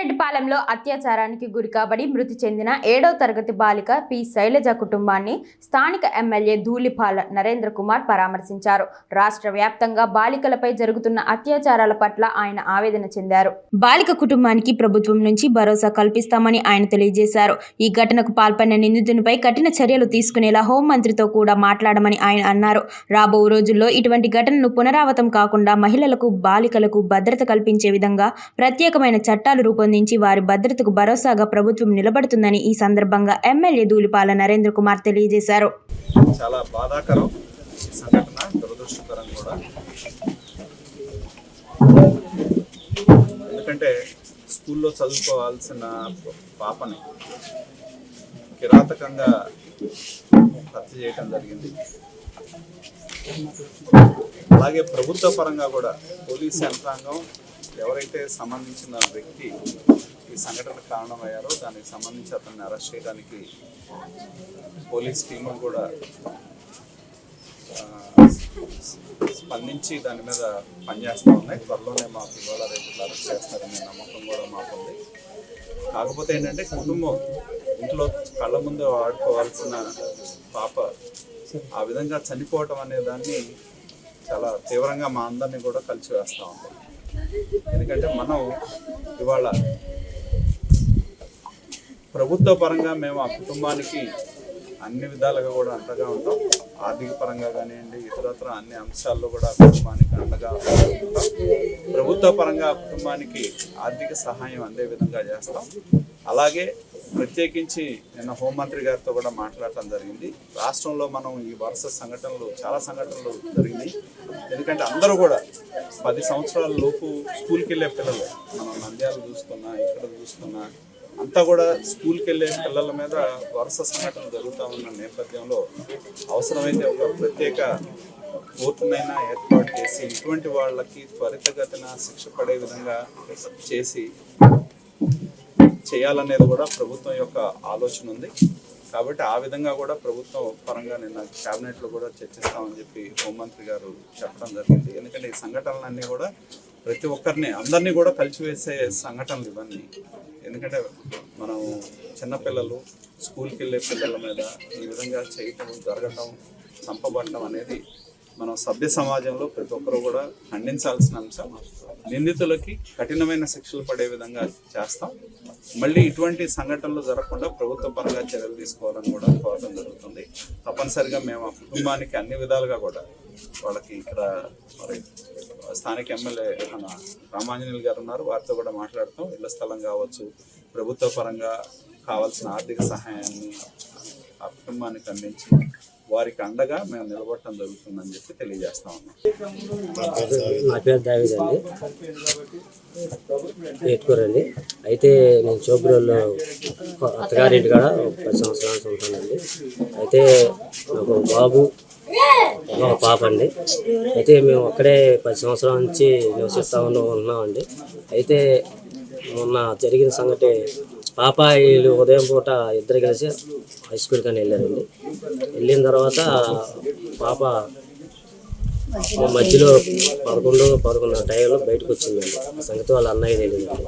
ఎర్రరెడ్డిపాలెంలో అత్యాచారానికి గురి కాబడి మృతి చెందిన ఏడో తరగతి బాలిక పి. శైలజ కుటుంబాన్ని స్థానిక ఎమ్మెల్యే ధూళిపాల నరేంద్ర కుమార్ పరామర్శించారు. రాష్ట్ర వ్యాప్తంగా బాలికలపై జరుగుతున్న అత్యాచారాల పట్ల ఆయన ఆవేదన చెందారు. బాలిక కుటుంబానికి ప్రభుత్వం నుంచి భరోసా కల్పిస్తామని ఆయన తెలియజేశారు. ఈ ఘటనకు పాల్పడిన నిందితునిపై కఠిన చర్యలు తీసుకునేలా హోంమంత్రితో కూడా మాట్లాడమని ఆయన అన్నారు. రాబో రోజుల్లో ఇటువంటి ఘటనను పునరావృతం కాకుండా మహిళలకు బాలికలకు భద్రత కల్పించే విధంగా ప్రత్యేకమైన చట్టాలు రూపొంది రూపొందించి వారి భద్రతకు భరోసాగా ప్రభుత్వం నిలబడుతుందని ఈ సందర్భంగా ఎమ్మెల్యే దూలిపాల నరేంద్ర కుమార్ తెలియజేశారు. చాలా బాధాకరం సంఘటన దురదృష్టకరం కూడా. ఎందుకంటే స్కూల్లో చదువుకోవాల్సిన పాపని కిరాతకంగా హత్య చేయటం జరిగింది. అలాగే ప్రభుత్వ పరంగా కూడా పోలీస్ యంత్రాంగం ఎవరైతే సంబంధించిన వ్యక్తి ఈ సంఘటనకు కారణమయ్యారో దానికి సంబంధించి అతన్ని అరెస్ట్ చేయడానికి పోలీస్ టీములు కూడా స్పందించి దాని మీద పనిచేస్తూ ఉన్నాయి. త్వరలోనే మాకు ఇవాళ రేపు అరెస్ట్ చేస్తారనే నమ్మకం కూడా మాకు ఉంది. కాకపోతే ఏంటంటే కుటుంబం ఇంట్లో కళ్ళ ముందు ఆడుకోవాల్సిన పాప ఆ విధంగా చనిపోవటం అనే దాన్ని చాలా తీవ్రంగా మా అందరినీ కూడా కలిసి వేస్తూ ఉంటాం ఎందుకంటే మనం ఇవాళ ప్రభుత్వ పరంగా మేము ఆ కుటుంబానికి అన్ని విధాలుగా కూడా అంతగా ఉంటాం. ఆర్థిక పరంగా కానివ్వండి ఇతరత్ర అన్ని అంశాల్లో కూడా కుటుంబానికి అండగా ప్రభుత్వ పరంగా కుటుంబానికి ఆర్థిక సహాయం అందే విధంగా చేస్తాం. అలాగే ప్రత్యేకించి నిన్న హోంమంత్రి గారితో కూడా మాట్లాడటం జరిగింది. రాష్ట్రంలో మనం ఈ వరుస సంఘటనలు చాలా సంఘటనలు జరిగినాయి. ఎందుకంటే అందరూ కూడా పది సంవత్సరాల లోపు స్కూల్కి వెళ్ళే పిల్లలు మనం నంద్యాలు చూసుకున్నా ఇక్కడ చూసుకున్నా అంతా కూడా స్కూల్కి వెళ్ళే పిల్లల మీద వరుస సంఘటనలు జరుగుతూ ఉన్న నేపథ్యంలో అవసరమైతే ఒక ప్రత్యేక కోర్టునైనా ఏర్పాటు చేసి ఇటువంటి వాళ్ళకి త్వరితగతిన శిక్ష పడే విధంగా చేసి చేయాలనేది కూడా ప్రభుత్వం యొక్క ఆలోచన ఉంది. కాబట్టి ఆ విధంగా కూడా ప్రభుత్వం పరంగా నిన్న క్యాబినెట్లో కూడా చర్చిస్తామని చెప్పి హోంమంత్రి గారు చెప్పడం జరిగింది. ఎందుకంటే ఈ సంఘటనలన్నీ కూడా ప్రతి ఒక్కరిని అందరినీ కూడా కలిసివేసే సంఘటనలు ఇవన్నీ. ఎందుకంటే మనం చిన్నపిల్లలు స్కూల్కి వెళ్ళే పిల్లల మీద ఈ విధంగా చేయటం జరగటం చంపబడటం అనేది మనం సభ్య సమాజంలో ప్రతి ఒక్కరూ కూడా ఖండించాల్సిన అంశం. నిందితులకి కఠినమైన శిక్షలు పడే విధంగా చేస్తాం. మళ్ళీ ఇటువంటి సంఘటనలు జరగకుండా ప్రభుత్వ పరంగా చర్యలు తీసుకోవాలని కూడా కోరడం జరుగుతుంది. తప్పనిసరిగా మేము ఆ కుటుంబానికి అన్ని విధాలుగా కూడా వాళ్ళకి ఇక్కడ మరి స్థానిక ఎమ్మెల్యే మన రామాంజనేయులు గారు ఉన్నారు. వారితో కూడా మాట్లాడతాం. ఇళ్ళ స్థలం కావచ్చు ప్రభుత్వ పరంగా కావాల్సిన ఆర్థిక సహాయాన్ని ఆ కుటుంబానికి అందించి వారికి అండగా మేము నిలబడటం జరుగుతుందని చెప్పి తెలియజేస్తా ఉన్నాం. నా పేరు దావిద్ అండి. ఎత్తుకోరండి అయితే నేను చోపురోల్లో అత్తగారింటి కాడ ఒక పది సంవత్సరాలు ఉంటానండి అయితే నాకు ఒక బాబు మా పాప అండి. అయితే మేము అక్కడే పది సంవత్సరాల నుంచి నివసిస్తా ఉన్నామండి. అయితే మొన్న జరిగిన సంగతి పాప వీళ్ళు ఉదయం పూట ఇద్దరు కలిసి హై స్కూల్ కానీ వెళ్ళారండి. వెళ్ళిన తర్వాత పాప మధ్యలో పదకొండు పదకొండు టైంలో బయటకు వచ్చిందండి. సంగతి వాళ్ళ అన్నయ్య తెలియదండి